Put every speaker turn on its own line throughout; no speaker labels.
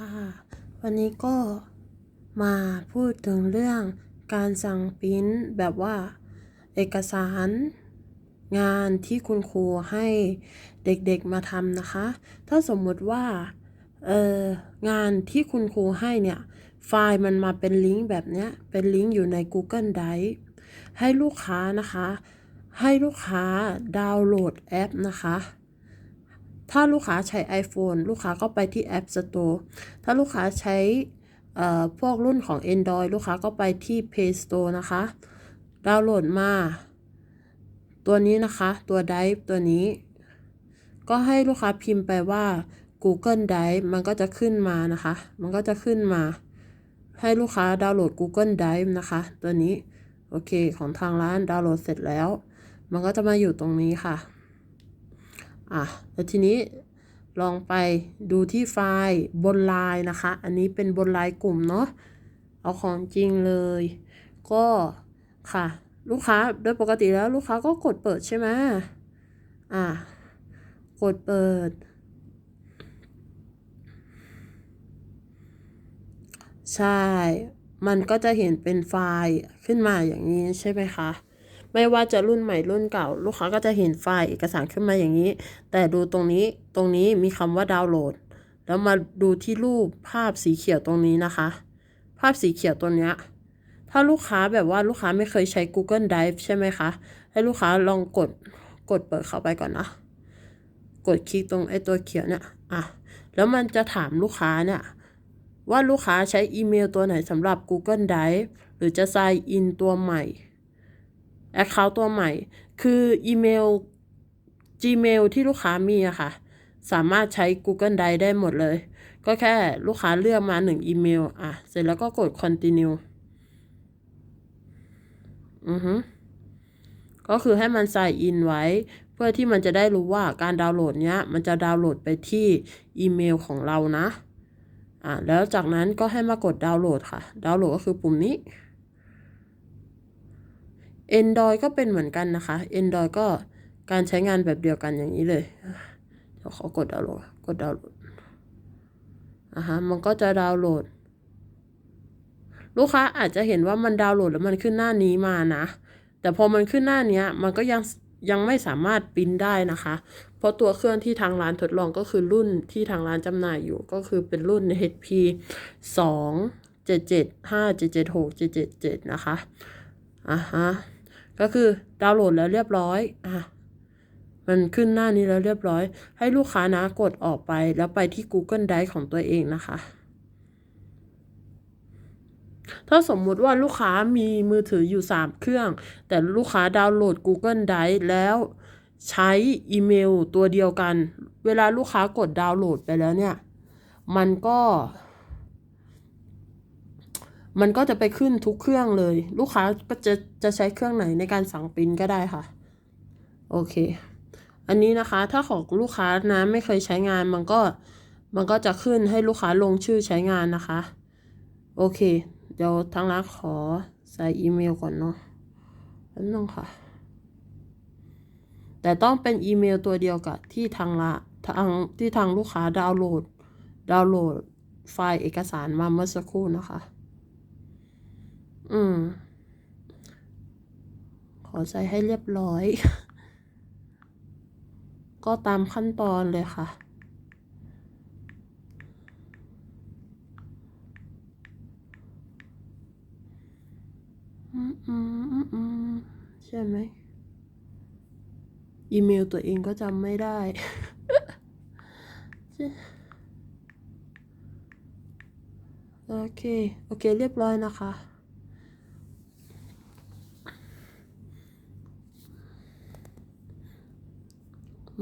ค่ะ วันนี้ก็มาพูดถึงเรื่องการสั่งปริ้นแบบว่า เอกสารงานที่คุณครูให้เด็กๆมาทำนะคะ ถ้าสมมุติว่าเอองานที่คุณครูให้เนี่ย ไฟล์มันมาเป็นลิงก์แบบเนี้ย เป็นลิงก์อยู่ใน Google Drive ให้ลูกค้านะคะ ให้ลูกค้าดาวน์โหลดแอปนะคะ ถ้าลูกค้าใช้ iPhone ลูกค้าก็ไปที่ App Store ถ้าลูกค้าใช้พวกรุ่นของ Android ลูกค้าก็ไปที่ Play Store นะคะ ดาวน์โหลดมา ตัวนี้นะคะ ตัว Drive ตัวนี้ ก็ให้ลูกค้าพิมพ์ไปว่า Google Drive มันก็จะขึ้นมานะคะ มันก็จะขึ้นมา ให้ลูกค้าดาวน์โหลด Google Drive นะคะ ตัวนี้ โอเค ของทางร้านดาวน์โหลดเสร็จแล้ว มันก็จะมาอยู่ตรงนี้ค่ะ อะแล้วทีนี้ลองไปดูที่ไฟล์บนไลน์นะคะ อันนี้เป็นบนไลน์กลุ่มเนาะเอาของจริงเลย ก็ค่ะ ลูกค้าโดยปกติแล้วลูกค้าก็กดเปิดใช่ไหมอะกดเปิด ใช่ มันก็จะเห็นเป็นไฟล์ขึ้นมาอย่างนี้ใช่ไหมคะ ไม่ว่าจะรุ่นใหม่รุ่นเก่า ลูกค้าก็จะเห็นไฟล์เอกสารขึ้นมาอย่างนี้ แต่ดูตรงนี้ตรงนี้มีคำว่าดาวน์โหลด แล้วมาดูที่รูปภาพสีเขียวตรงนี้นะคะ ภาพสีเขียวตัวเนี้ยถ้าลูกค้าแบบว่าลูกค้าไม่เคยใช้ Google Drive ใช่ไหมคะ ให้ลูกค้าลองกดกดเปิดเข้าไปก่อนนะ กดคลิกตรงไอ้ตัวเขียวเนี่ย อะ แล้วมันจะถามลูกค้าเนี่ย ว่าลูกค้าใช้อีเมลตัวไหนสำหรับ Google Drive หรือจะ sign in ตัวใหม่ Account ตัวใหม่ คืออีเมล Gmail ที่ลูกค้ามีอะค่ะ สามารถใช้ Google Drive ได้หมดเลย ก็แค่ลูกค้าเลือกมาหนึ่งอีเมลอะ เสร็จแล้วก็กด continue อือฮึก็คือให้มัน sign in ไว้ เพื่อที่มันจะได้รู้ว่าการดาวน์โหลดเนี้ย มันจะดาวน์โหลดไปที่อีเมลของเรานะ อะแล้วจากนั้นก็ให้มากดดาวน์โหลดค่ะ ดาวน์โหลดก็คือปุ่มนี้ Android ก็เป็นเหมือนกันนะคะ Android ก็การใช้งานแบบเดียวกันอย่างนี้เลย เดี๋ยวขอกดดาวน์โหลด กดดาวน์โหลดอะฮะ มันก็จะดาวน์โหลด ลูกค้าอาจจะเห็นว่ามันดาวน์โหลดแล้วมันขึ้นหน้านี้มานะ แต่พอมันขึ้นหน้านี้มันก็ยังยังไม่สามารถปริ้นได้นะคะ เพราะตัวเครื่องที่ทางร้านทดลองก็คือรุ่นที่ทางร้านจำหน่ายอยู่ก็คือเป็นรุ่น HP 2 7 7 5 7 7 6 7 7 7 นะคะอะฮะ ก็คือดาวน์โหลดแล้วเรียบร้อยอะมันขึ้นหน้านี้แล้วเรียบร้อย ให้ลูกค้านะกดออกไปแล้วไปที่ Google Drive ของตัวเองนะคะ ถ้าสมมุติว่าลูกค้ามีมือถืออยู่ 3 เครื่อง แต่ลูกค้าดาวน์โหลด Google Drive แล้วใช้อีเมลตัวเดียวกัน เวลาลูกค้ากดดาวน์โหลดไปแล้วเนี่ย มันก็ มันก็จะไปขึ้นทุกเครื่องเลย ลูกค้าก็จะจะใช้เครื่องไหนในการสั่งปริ้นก็ได้ค่ะ โอเค อันนี้นะคะถ้าของลูกค้านะไม่เคยใช้งานมันก็มันก็จะขึ้นให้ลูกค้าลงชื่อใช้งานนะคะ โอเค เดี๋ยวทางร้านขอใส่อีเมลก่อนเนาะแป๊บนึงค่ะ แต่ต้องเป็นอีเมลตัวเดียวกับที่ทางละทางที่ทางลูกค้าดาวน์โหลด ดาวน์โหลดไฟล์เอกสารมาเมื่อสักครู่นะคะ อืม ขอใส่ให้เรียบร้อย ก็ตามขั้นตอนเลยค่ะอืมอืมอืมอืมใช่ไหมอีเมลตัวเองก็จำไม่ได้ โอเค โอเค เรียบร้อยนะคะ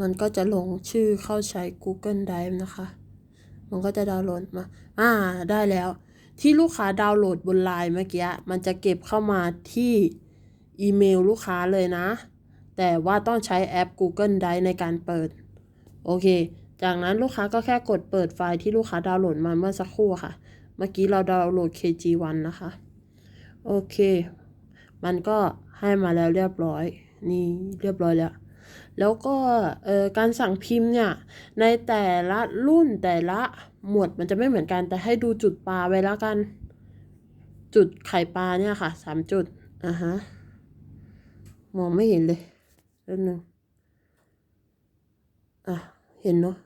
มันก็จะลงชื่อเข้าใช้ Google Drive นะคะ มันก็จะดาวน์โหลดมา อ่า ได้แล้ว ที่ลูกค้าดาวน์โหลดบนไลน์เมื่อกี้ มันจะเก็บเข้ามาที่อีเมลลูกค้าเลยนะ แต่ว่าต้องใช้แอป Google Drive ในการเปิด โอเค จากนั้นลูกค้าก็แค่กดเปิดไฟล์ที่ลูกค้าดาวน์โหลดมาเมื่อสักครู่ค่ะ เมื่อกี้เราดาวน์โหลด KG1 นะคะ โอเค มันก็ให้มาแล้วเรียบร้อย นี่เรียบร้อยแล้ว แล้วก็การสั่งพิมพ์เนี่ยในแต่ละรุ่นแต่ละหมวดมันจะไม่เหมือนกัน แต่ให้ดูจุดปลาไว้แล้วกัน จุดไข่ปลาเนี่ยค่ะสามจุดอ่าฮะมองไม่เห็นเลยแป๊บนึงอะเห็นเนาะ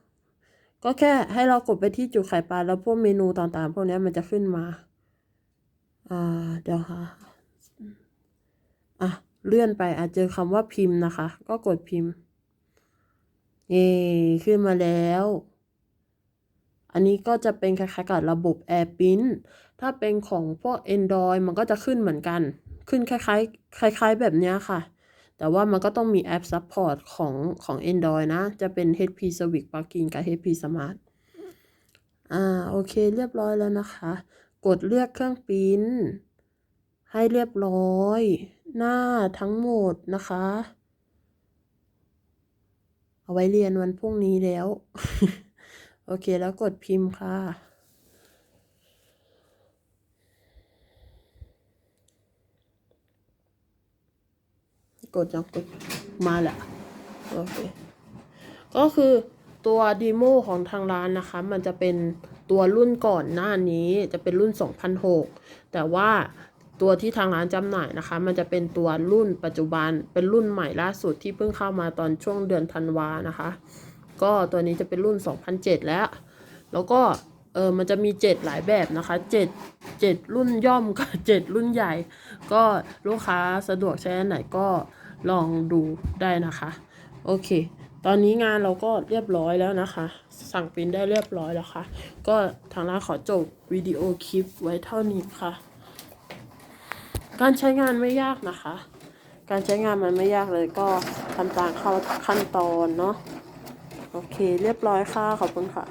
ก็แค่ให้เรากดไปที่จุดไข่ปลาแล้วพวกเมนูต่างๆ พวกนี้มันจะขึ้นมา อ่า เดี๋ยวค่ะ อะ เลื่อนไปอาจเจอคำว่าพิมพ์นะคะ ก็กดพิมพ์เย่ขึ้นมาแล้ว อันนี้ก็จะเป็นคล้ายๆกับระบบ AirPrint ถ้าเป็นของพวก Android มันก็จะขึ้นเหมือนกัน ขึ้นคล้ายๆ คล้าย ๆ แบบนี้ค่ะ แต่ว่ามันก็ต้องมีแอป Support ของของ Android นะ จะเป็น HP Switch Plugin กับ HP Smart อ่าโอเคเรียบร้อยแล้วนะคะ กดเลือกเครื่องปิ้นให้เรียบร้อย หน้าทั้งหมดนะคะ เอาไว้เรียนวันพรุ่งนี้แล้ว โอเคแล้วกดพิมพ์ค่ะกดยังกดมาแหละโอเคก็คือตัวดีโมของทางร้านนะคะ มันจะเป็นตัวรุ่นก่อนหน้านี้จะเป็นรุ่น 2006 แต่ว่า ตัวที่ทางร้านจำหน่ายนะคะ มันจะเป็นตัวรุ่นปัจจุบันเป็นรุ่นใหม่ล่าสุดที่เพิ่งเข้ามาตอนช่วงเดือนธันวานะคะ ก็ตัวนี้จะเป็นรุ่น 2007 แล้ว แล้วก็เออมันจะมี 7 หลายแบบนะคะ 7 7 รุ่นย่อมกับ 7 รุ่นใหญ่ ก็ลูกค้าสะดวกใช้อันไหนก็ลองดูได้นะคะ โอเค ตอนนี้งานเราก็เรียบร้อยแล้วนะคะ สั่งปริ้นได้เรียบร้อยแล้วค่ะ ก็ทางร้านขอจบวิดีโอคลิปไว้เท่านี้ค่ะ การใช้งานไม่ยากนะคะ การใช้งานมันไม่ยากเลยก็ทำตามขั้นตอนเนาะ โอเค เรียบร้อยค่ะ ขอบคุณค่ะ